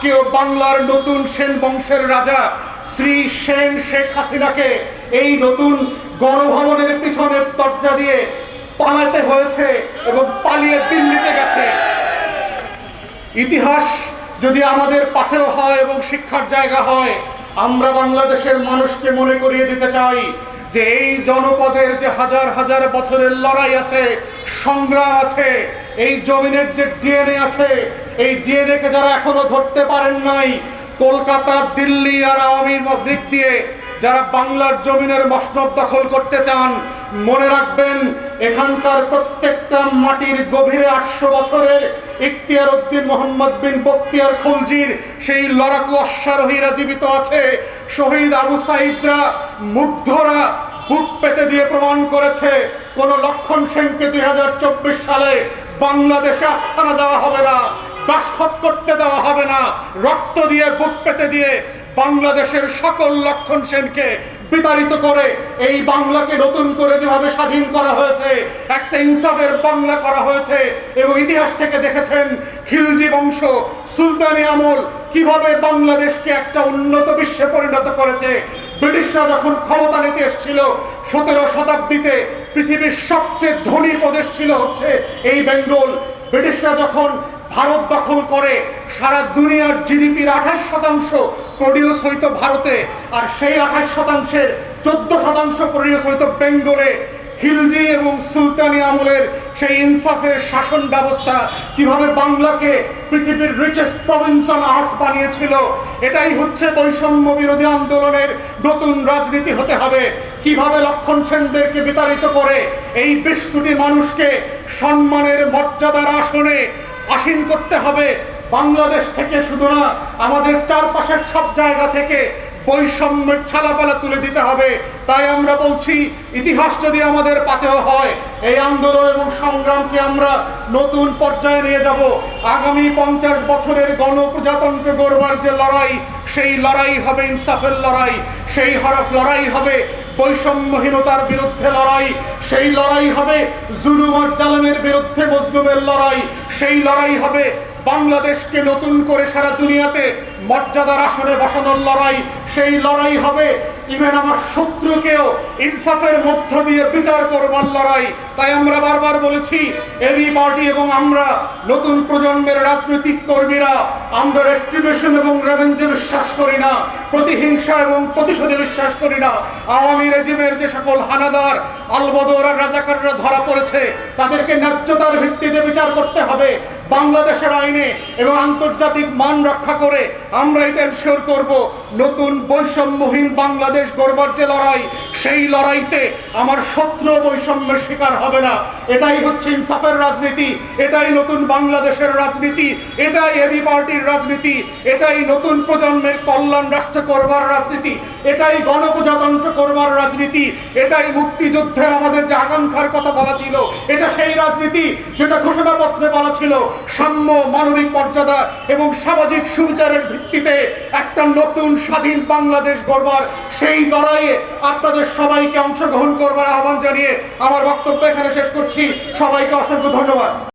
আজকেও বাংলার নতুন সেন বংশের রাজা শ্রী সেন শেখ হাসিনাকে এই নতুন গণভবনের পিছনের দরজা দিয়ে পালাতে হয়েছে এবং পালিয়ে দিল্লিতে গেছে। ইতিহাস যদি আমাদের পাথেও হয় এবং শিক্ষার জায়গা হয়, আমরা বাংলাদেশের মানুষকে মনে করিয়ে দিতে চাই যে এই জনপদের যে হাজার হাজার বছরের লড়াই আছে, সংগ্রাম আছে, এই জমিনের যে ডিএনএ আছে, এই ডিএনএ কে যারা এখনও ধরতে পারেন নাই, কলকাতা, দিল্লি আর আওয়ামীর দিক দিয়ে যারা বাংলার জমিনের মসনদ দখল করতে চান, মনে রাখবেন, এখানকার প্রত্যেকটা মাটির গভীরে আটশো বছরের ইখতিয়ার উদ্দিন মোহাম্মদ বিন বক্তিয়ার খলজির সেই লড়াকু অশ্বারোহীরা জীবিত আছে, শহীদ আবু সাইদরা, মুগ্ধরা বুক পেতে দিয়ে প্রমাণ করেছে, কোন লক্ষণ সেনকে দুই হাজার চব্বিশ সালে বাংলাদেশে আস্থানা দেওয়া হবে না দাসখত করতে দেওয়া হবে না, রক্ত দিয়ে বুক পেতে দিয়ে বাংলাদেশের সকল লক্ষণ সেনকে বিতাড়িত করে এই বাংলাকে নতুন করে যেভাবে স্বাধীন করা হয়েছে, একটা ইনসাফের বাংলা করা হয়েছে, এবং ইতিহাস থেকে দেখেছেন খিলজি বংশ, সুলতানি আমল কীভাবে বাংলাদেশকে একটা উন্নত বিশ্বে পরিণত করেছে ব্রিটিশরা যখন ক্ষমতা নিতে এসেছিল, সতেরো শতাব্দীতে পৃথিবীর সবচেয়ে ধনী প্রদেশ ছিল হচ্ছে এই বেঙ্গল। ব্রিটিশরা যখন ভারত দখল করে, সারা দুনিয়ার জিডিপির আঠাশ শতাংশ প্রডিউস হইত ভারতে, আর সেই আঠাশ শতাংশের চোদ্দ শতাংশ প্রডিউস হইত বেঙ্গলে। খিলজি এবং সুলতানি আমলের সেই ইনসাফের শাসন ব্যবস্থা কীভাবে বাংলাকে পৃথিবীর রিচেস্ট প্রভিন্স অন আর্থ বানিয়েছিল, এটাই হচ্ছে বৈষম্য বিরোধী আন্দোলনের নতুন রাজনীতি হতে হবে। কীভাবে লক্ষণ সেনদেরকে বিতাড়িত করে এই বিশ কোটি মানুষকে সম্মানের মর্যাদার আসনে আসীন করতে হবে, বাংলাদেশ থেকে শুধু না, আমাদের চারপাশের সব জায়গা থেকে বৈষম্যের ছালাপালা তুলে দিতে হবে। তাই আমরা বলছি, ইতিহাস যদি আমাদের পাতেও হয়, এই আন্দোলন এবং সংগ্রামকে আমরা নতুন পর্যায়ে নিয়ে যাব। আগামী পঞ্চাশ বছরের গণপ্রজাতন্ত্র গড়বার যে লড়াই, সেই লড়াই হবে ইনসাফের লড়াই, সেই হরফ লড়াই হবে বৈষম্যহীনতার বিরুদ্ধে লড়াই, সেই লড়াই হবে জুলুম আর জালেমের বিরুদ্ধে মজলুমের লড়াই, সেই লড়াই হবে বাংলাদেশকে নতুন করে সারা দুনিয়াতে মর্যাদার আসনে বসানোর লড়াই সেই লড়াই হবে। ইভেন আমার শত্রুকেও ইনসাফের মধ্য দিয়ে বিচার করবার লড়াই তাই আমরা বারবার বলেছি, এবি পার্টি এবং আমরা নতুন প্রজন্মের রাজনৈতিক কর্মীরা আমরা রেট্রিবিউশন এবং রেভেঞ্জে বিশ্বাস করি না, প্রতিহিংসা এবং প্রতিশোধে বিশ্বাস করি না। আওয়ামী রেজিমের যে সকল হানাদার, আলবদর আর রাজাকাররা ধরা পড়েছে, তাদেরকে ন্যায্যতার ভিত্তিতে বিচার করতে হবে। বাংলাদেশের আইনে এবং আন্তর্জাতিক মান রক্ষা করে আমরা এটা এনশিওর করব, নতুন বৈষম্যহীন বাংলাদেশ গড়বার যে লড়াই, সেই লড়াইতে আমার শত্রু বৈষম্যের শিকার হবে না। এটাই হচ্ছে ইনসাফের রাজনীতি, এটাই নতুন বাংলাদেশের রাজনীতি, এটাই এবি পার্টির রাজনীতি, এটাই নতুন প্রজন্মের কল্যাণ রাষ্ট্র করবার রাজনীতি, এটাই গণপ্রজাতন্ত্র করবার রাজনীতি, এটাই মুক্তিযুদ্ধের আমাদের যে আকাঙ্ক্ষার কথা বলা ছিল, এটা সেই রাজনীতি যেটা ঘোষণাপত্রে বলা ছিল। সাম্য মানবিক মর্যাদা এবং সামাজিক সুবিচারের ভিত্তিতে একটা নতুন স্বাধীন বাংলাদেশ গড়বার সেই লড়াইয়ে আপনাদের সবাইকে অংশগ্রহণ করবার আহ্বান জানিয়ে আমার বক্তব্য এখানে শেষ করছি। সবাইকে অসংখ্য ধন্যবাদ।